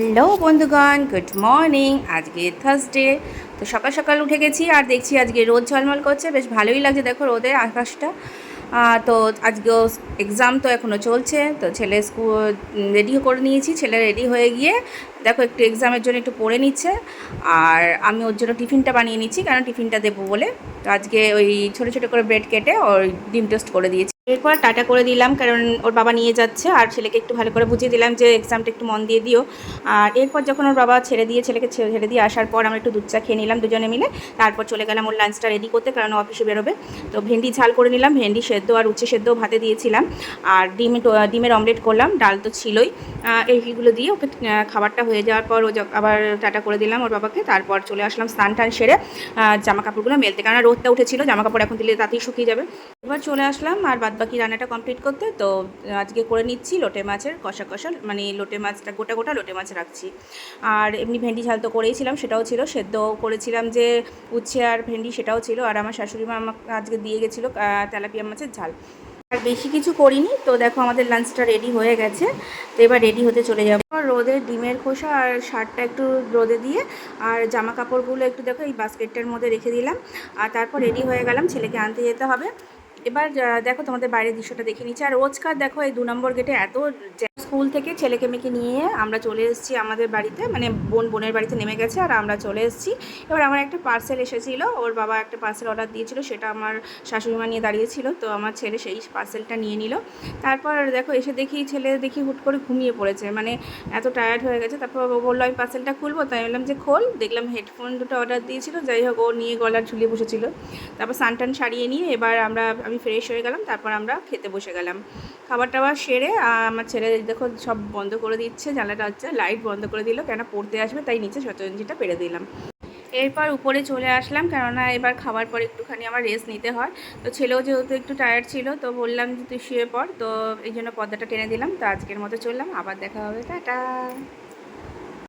Hello বন্ধুগণ, good morning. আজকে Thursday তো সকাল সকাল উঠে গেছি আর দেখছি আজকে রোদ ঝলমল করছে, বেশ ভালোই লাগছে দেখো রোদের আকাশটা। তো আজকেও এক্সাম তো এখনও চলছে, তো ছেলে স্কুল রেডিও করে নিয়েছি, ছেলে রেডি হয়ে গিয়ে দেখো একটু এক্সামের জন্য একটু পড়ে নিচ্ছে। আর আমি ওর জন্য টিফিনটা বানিয়ে নিচ্ছি, কারণ টিফিনটা দেবো বলে। তো আজকে ওই ছোটো ছোটো করে ব্রেড কেটে ওই ডিম টোস্ট করে দিয়েছি। এরপর টাটা করে দিলাম, কারণ ওর বাবা নিয়ে যাচ্ছে আর ছেলেকে একটু ভালো করে বুঝিয়ে দিলাম যে এক্সামটা একটু মন দিয়ে দিও। আর এরপর যখন ওর বাবা ছেড়ে দিয়ে, ছেলেকে ছেড়ে দিয়ে আসার পর আমরা একটু দুধ চা খেয়ে নিলাম দুজনে মিলে। তারপর চলে গেলাম ওর লাঞ্চটা রেডি করতে, কারণ অফিসে বেরোবে। তো ভেন্ডি ঝাল করে নিলাম, ভেন্ডি সেদ্ধ আর উচ্ছে সেদ্ধ ভাতে দিয়েছিলাম। আর ডিম, ডিমের অমলেট করলাম, ডাল তো ছিলই। এইগুলো দিয়ে ওকে খাবারটা হয়ে যাওয়ার পর ও আবার টাটা করে দিলাম ওর বাবাকে। তারপর চলে আসলাম স্নান টান সেরে জামা কাপড়গুলো মেলতে। কারণ রোদটা উঠেছিল, জামা কাপড় এখন দিলে তাতেই শুকিয়ে যাবে। এবার চলে আসলাম আর বাদবাকি রান্নাটা কমপ্লিট করতে। তো, আজকে করে নিচ্ছি লোটে মাছের কষা কষা মানে লোটে মাছটা গোটা গোটা লোটে মাছ রাখছি। আর এমনি ভেন্ডি ঝাল তো করেইছিলাম, সেটাও ছিল। সেদ্ধ করেছিলাম যে উচ্ছে আর ভেন্ডি সেটাও ছিল। আর আমার শাশুড়ি মা আমাকে আজকে দিয়ে গেছিল তেলাপিয়া মাছের ঝাল। আর বেশি কিছু করিনি, তো দেখো আমাদের লাঞ্চটা রেডি হয়ে গেছে। তো এবার রেডি হতে চলে যাব। রোদে ডিমের খোসা আর শার্টটা একটু রোদে দিয়ে, আর জামা কাপড়গুলো একটু দেখো এই বাস্কেটটার মধ্যে রেখে দিলাম। আর তারপর রেডি হয়ে গেলাম, ছেলেকে আনতে যেতে হবে। এবার দেখো তোমাদের বাইরের দৃশ্যটা দেখে নিচ্ছে আর রোজকার দেখো এই দু নম্বর গেটে এত। স্কুল থেকে ছেলেকে মেয়েকে নিয়ে আমরা চলে এসেছি আমাদের বাড়িতে। মানে বোন বোনের বাড়িতে নেমে গেছে আর আমরা চলে এসেছি। এবার আমার একটা পার্সেল এসেছিল, ওর বাবা একটা পার্সেল অর্ডার দিয়েছিল, সেটা আমার শাশুড়ি মা নিয়ে দাঁড়িয়েছিল, তো আমার ছেলে সেই পার্সেলটা নিয়ে নিল। তারপর দেখো এসে দেখি ছেলে দেখি হুট করে ঘুমিয়ে পড়েছে মানে এত টায়ার্ড হয়ে গেছে। তারপর ও বলল, আমি পার্সেলটা খুলবো? তাই বললাম, যে খোল। দেখলাম হেডফোন দুটো অর্ডার দিয়েছিল, যাই হোক ও নিয়ে গলার ঝুলিয়ে বসেছিল। তারপর সানটান সারিয়ে নিয়ে এবার আমরা, আমি ফ্রেশ হয়ে গেলাম, তারপর আমরা খেতে বসে গেলাম। খাবার টাবার সেরে আমার ছেলে দেখো সব বন্ধ করে দিচ্ছে, জানলাটা হচ্ছে লাইট বন্ধ করে দিল কেন পড়তে আসবে, তাই নিচে শতরঞ্জিটা পেরে দিলাম। এরপর উপরে চলে আসলাম, কেননা এবার খাবার পর একটুখানি আমার রেস্ট নিতে হয়। তো ছেলেও যেহেতু একটু টায়ার্ড ছিল, তো বললাম যে তুই শুয়ে পর তো এই জন্য পর্দাটা টেনে দিলাম, তো আজকের মতো চললাম, আবার দেখা হবে, টাটা।